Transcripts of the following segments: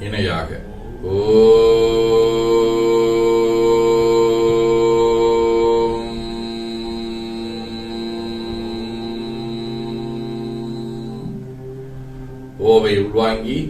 இணையாக ஓம் ஓவை உள்வாங்கி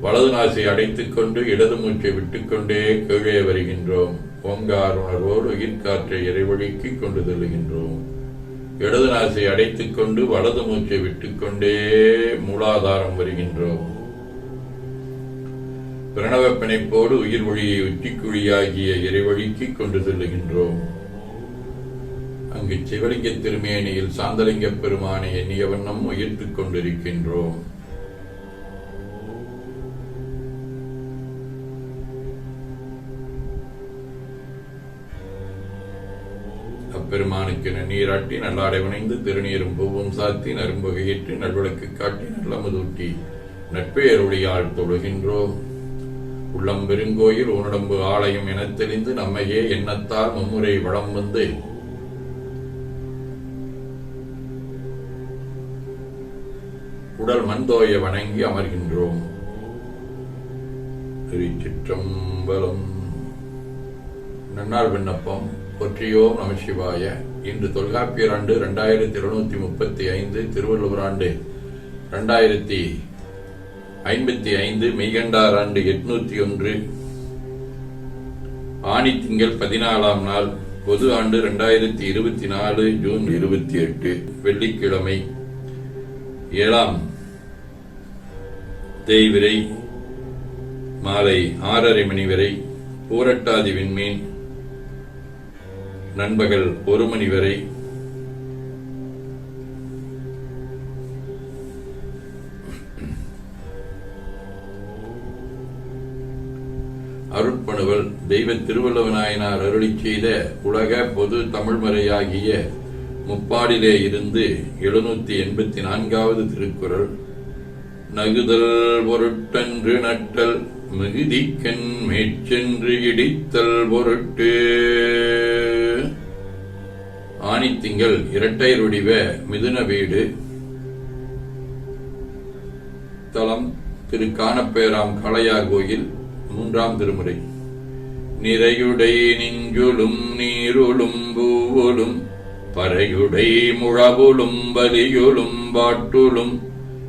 வலது நாசை அடைத்துக் கொண்டு இடது மூச்சை விட்டுக்கொண்டே கீழே வருகின்றோம். ஓங்கார் உணர்வோடு உயிர்காற்றை இறைவழிக்கு கொண்டு செல்லுகின்றோம். இடது நாசை அடைத்துக் கொண்டு வலது மூச்சை விட்டுக்கொண்டே மூலாதாரம் வருகின்றோம். பிரணவ பிணைப்போடு உயிர் ஒளியை உச்சிக்குழியாகிய இறைவழிக்கு கொண்டு செல்லுகின்றோம். அங்கு சிவலிங்க திருமேனியில் சாந்தலிங்க பெருமானை எண்ணிய வண்ணம் உயிர்த்துக் கொண்டிருக்கின்றோம். அப்பெருமானுக்கு நன்னீராட்டி நல்லாடை வணைந்து திருநீரும் பூவும் சாத்தி நரும்புகையிட்டு நல்விளக்கு காட்டி நல்லமதூட்டி நட்பெயருடையால் தொழுகின்றோம். உள்ளம் பெருங்கோயில் உனடம்பு ஆலயம் என தெரிந்து நம்மையே எண்ணத்தால் மும்முறை வளம் வந்து. உடல் மண்தோய வணங்கி அமர்கின்றோம். திருச்சிற்றம்பலம். நன்னார் விண்ணப்பம். பொற்றியோம் நமசிவாய இன்று தொல்காப்பியர் ஆண்டு இரண்டாயிரத்தி இருநூத்தி முப்பத்தி ஐந்து திருவள்ளுவர் ஆண்டு இரண்டாயிரத்தி ஐம்பத்தி ஐந்து மெய்கண்டார் ஆண்டு எட்நூத்தி ஒன்று ஆணி திங்கள் பதினாலாம் நாள் பொது ஆண்டு இரண்டாயிரத்தி இருபத்தி நாலு ஜூன் இருபத்தி எட்டு வெள்ளிக்கிழமை. ஏழாம் தேய்விரை மாலை ஆறரை மணி வரை பூரட்டாதி விண்மீன் நண்பகல் ஒரு மணி வரை. அருட்பணுவல் தெய்வ திருவள்ளுவநாயனார் அருளி செய்த உலக பொது தமிழ்மறையாகிய முப்பாடிலே இருந்து எழுநூத்தி எண்பத்தி நான்காவது திருக்குறள் நகுதல் பொருட்டன்று நட்டல் மிகுதிக்கண் மேற்சென்று இடித்தல் பொருட்டு ஆணித்திங்கள் இரட்டை வடிவ மிதுன வீடு. தலம் திரு காணப்பேராம் காளையார் கோயில் மூன்றாம் திருமுறை. நிறையுடை நெஞ்சுளும் நீருளும் பூவுளும் பறையுடை முழவுளும் பலியுளும் பாட்டுளும்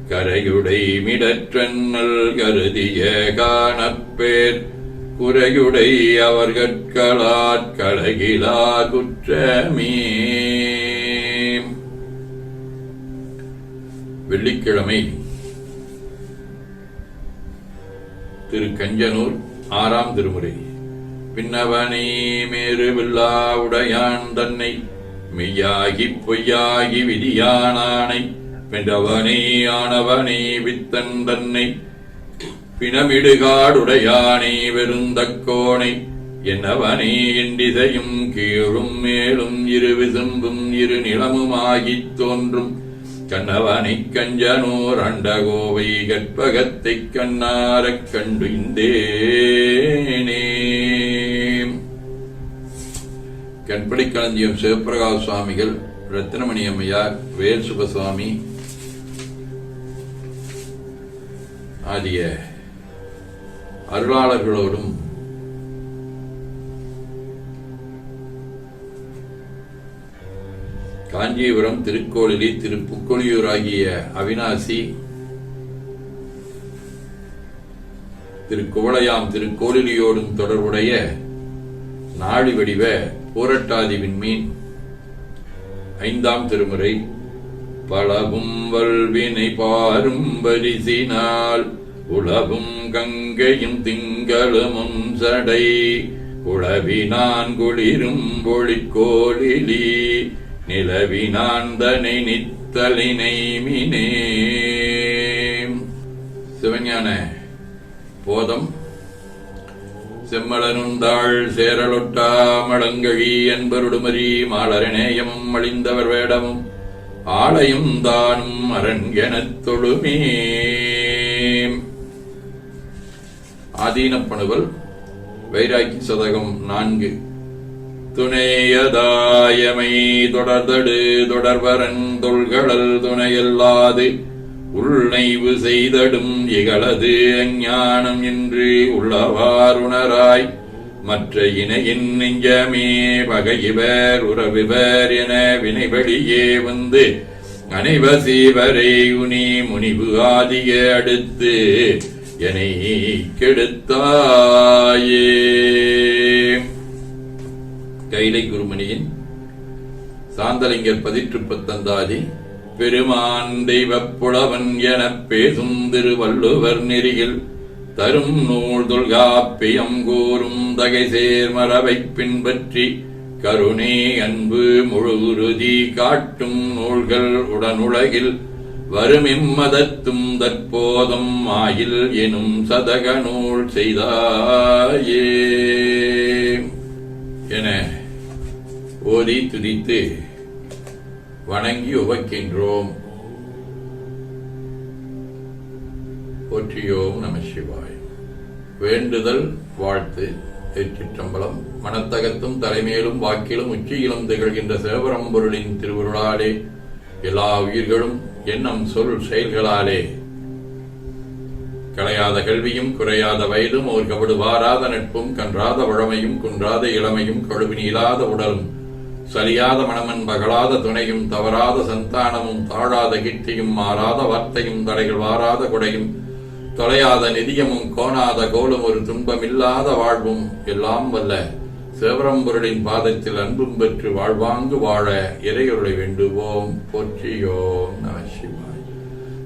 கரையுடை மிடற்றன்னல் கருதிய காணப்பேர். குறையுடை அவர்கட்களாற் கழகிலா குற்றமே. வெள்ளிக்கிழமை திரு கஞ்சனூர் ஆறாம் திருமுறை. பின்னவனே மேறு வில்லா உடையான் தன்னை மெய்யாகி பொய்யாகி விதியானானை வென்றவனே ஆனவனே வித்தன் தன்னை பிணமிடுகாடுடையானே வெருந்தக்கோணை என்னவனே இண்டிசையும் கீழும் மேலும் இரு விசும்பும் இரு நிலமுமாகித் தோன்றும். கண்ணவனை கஞ்சனோர் அண்டகோவை கற்பகத்தை கண்ணாரக் கண்டு இந்தேனே கண்படி களஞ்சியம் சிவபிரகாஷ் சுவாமிகள் ரத்னமணி அம்மையார் வேல் சுபசுவாமி ஆகிய அருளாளர்களோடும் காஞ்சிபுரம் திருக்கோளிலி திருப்புக்கொழியூர் ஆகிய அவினாசி திருக்குவளையாம் திருக்கோளிலியோடும் தொடர்புடைய நாடி வடிவ போரட்டாதி விண்மீன் ஐந்தாம் திருமுறை. பழகும் வல்வினை பாரும் பரிசினால் உலகும் கங்கையும் திங்களுமும் சடை. குளவினான் குளிரும் ஒளிக்கோளிலி நிலவினாந்தனை நித்தலினை மினே. சிவஞான போதம். செம்மலனுந்தாள் சேரலொட்டா மழங்கழி என்பருடுமரி மாலரநேயமும் அழிந்தவர் வேடமும் ஆலயம் தானும் அரண் எனத் தொழுமே. ஆதீனப்பணுவல் வைராக்கி சதகம் நான்கு. துணையதாயமை தொடர்தடு தொடர்வரன் தொல்களல் துணையல்லாது உள்நைவு செய்தடும் இகளது அஞ்ஞானம் என்று உள்ளவாறுணராய் மற்ற இணையின் நெஞ்சமே பகையிவர் உறவிவர் என வினைவழியே வந்து அனைவசீவரை உனி முனிவு ஆதிய அடுத்து. என்னை கெடுத்தாயே. கைலை குருமணியின் சாந்தலிங்கர் பதிற்றுப்பத்தந்தாதி பெருமான் தெய்வப் புலவன் எனப் பேசும் திருவள்ளுவர் நெறியில் தரும் நூல் தொல்காப்பியம் கூறும் தகை சேர்மரவை பின்பற்றி கருணை அன்பு முழு உறுதி காட்டும் நூல்கள் உடனுலகில் வருமிம்மதத்தும் தற்போதம் ஆயில் எனும் சதக நூல் செய்தாயே. என ஓதி துதித்து வணங்கி உவக்கின்றோம். போற்றியோம் நம சிவாய். வேண்டுதல் வாழ்த்து திருச்சிற்றம்பலம் மனத்தகத்தும் தலைமையிலும் வாக்கிலும் உச்சியிலும் திகழ்கின்ற சிவபரம்பொருளின் திருவுருளாலே எல்லா உயிர்களும் எண்ணம் சொல் செயல்களாலே. களையாத கல்வியும் குறையாத வயதும் ஓர் கபடு வாராத நட்பும் கன்றாத வழமையும் குன்றாத இளமையும் கழுவினி இல்லாத உடலும் சலியாத மனமன் பகலாத துணையும் தவறாத சந்தானமும் தாழாத கீர்த்தியும் மாறாத வார்த்தையும் தடைகள் வாராத கொடையும் தொலையாத நிதியமும் கோணாத கோலும் ஒரு துன்பமில்லாத வாழ்வும் எல்லாம் வல்ல சிவபரம்பொருளின் பாதத்தில் அன்பும் பெற்று வாழ்வாங்கு வாழ இறையொருளை வேண்டுவோம் போற்றியோம் நம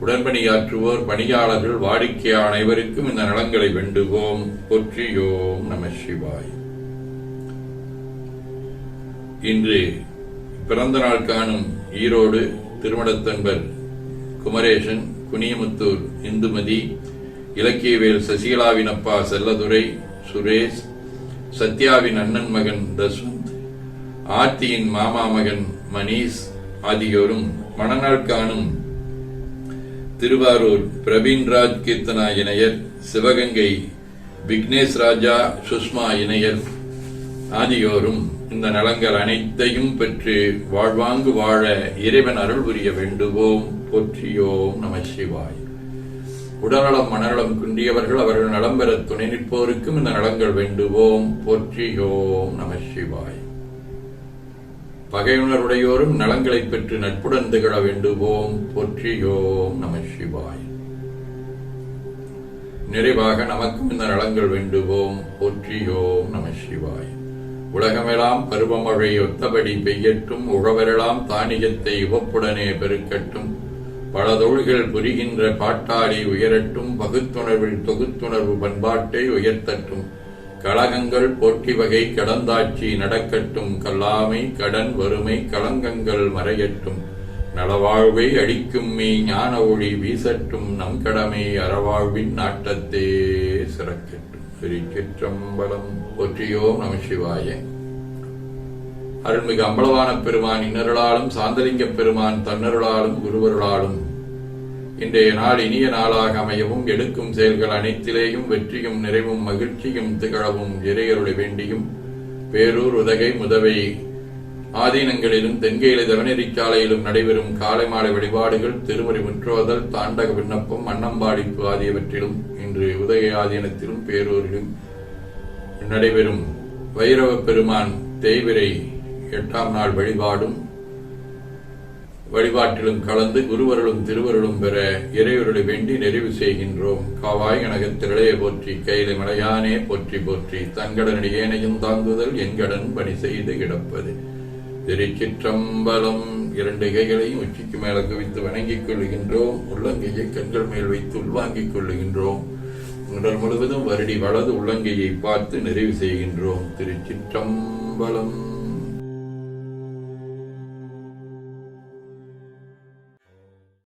உடன்பணியாற்றுவோர் பணியாளர்கள் வாடிக்கை அனைவருக்கும் இந்த நலங்களை வேண்டுவோம். போற்றியோம் நம சிவாய். இன்று பிறந்த நாள் காணும் ஈரோடு திருமணத்தன்பர் குமரேசன் குனியமுத்தூர் இந்துமதி இலக்கியவேல் சசிகலாவின் அப்பா செல்லதுரை சுரேஷ் சத்யாவின் அண்ணன் மகன் தஸ்வந்த் ஆர்த்தியின் மாமா மகன் மணீஷ் ஆகியோரும் மணநாள் காணும் திருவாரூர் பிரவீன்ராஜ் கீர்த்தனா இணையர் சிவகங்கை விக்னேஷ் ராஜா சுஷ்மா இணையர் ஆகியோரும் இந்த நலங்கள் அனைத்தையும் பெற்று வாழ்வாங்கு வாழ இறைவன் அருள் புரிய வேண்டுவோம். போற்றியோம் நம சிவாய். உடல்நலம் மனநலம் குன்றியவர்கள் அவர்கள் நலம் பெற துணை நிற்போருக்கும் இந்த நலங்கள் வேண்டுவோம். போற்றியோம் நம சிவாய். பகையுணருடையோரும் நலங்களை பெற்று நட்புடன் திகழ வேண்டுவோம். போற்றியோம் நம சிவாய். நிறைவாக நமக்கும் இந்த நலங்கள் வேண்டுவோம். போற்றியோம் நம சிவாய். உலகமெல்லாம் பருவமழை ஒத்தபடி பெய்யட்டும். உழவரெல்லாம் தானியத்தை உவப்புடனே பெருக்கட்டும். பல தொழில்கள் புரிகின்ற பாட்டாளி உயரட்டும். பகுத்துணர்வில் தொகுத்துணர்வு பண்பாட்டை உயர்த்தட்டும். கழகங்கள் போட்டி வகை கடந்தாட்சி நடக்கட்டும். கல்லாமை கடன் வறுமை களங்கங்கள் மறையட்டும். நலவாழ்வை அளிக்கும் மீ ஞான ஒளி வீசட்டும். நம் கடமை அறவாழ்வின் நாட்டத்தே சிறக்கட்டும். திருச்சிற்றம்பலம் போற்றியோம் நம சிவாய. அருள்மிகு அம்பலவான பெருமான் இன்னருளாலும் சாந்தலிங்க பெருமான் தன்னருளாலும் குருவருளாலும் இன்றைய நாள் இனிய நாளாக அமையவும் எடுக்கும் செயல்கள் அனைத்திலேயும் வெற்றியும் நிறைவும் மகிழ்ச்சியும் திகழவும் இறையருளை வேண்டியும். பேரூர் உதகை முதவை ஆதீனங்களிலும் தென்கையில தவநெறிச்சாலையிலும் நடைபெறும் காலை மாலை வழிபாடுகள் திருமறை முற்றோதல் தாண்டக விண்ணப்பம் அன்னம்பாடிப்பு ஆகியவற்றிலும் இன்று உதகை ஆதீனத்திலும் பேரூரிலும் நடைபெறும். வைரவ பெருமான் தேய்விரை எட்டாம் நாள் வழிபாடும் வழிபாட்டிலும் கலந்து குருவருளும் திருவருளும் பெற இறைவருளை வேண்டி நிறைவு செய்கின்றோம். காவாய் கனகத்திரளைய போற்றி கையில மலையானே போற்றி போற்றி தங்கடனடி ஏனையும் தாங்குதல் எங்கடன் பணி செய்து கிடப்பது. திருச்சிற்றம்பலம் இரண்டு கைகளையும் உச்சிக்கு மேல குவித்து வணங்கிக் கொள்ளுகின்றோம். உள்ளங்கையை கண்கள் மேல் வைத்து உள்வாங்கிக் கொள்ளுகின்றோம். உடல் முழுவதும் வருடி வலது உள்ளங்கையை பார்த்து நிறைவு செய்கின்றோம். திருச்சிற்றம்பலம்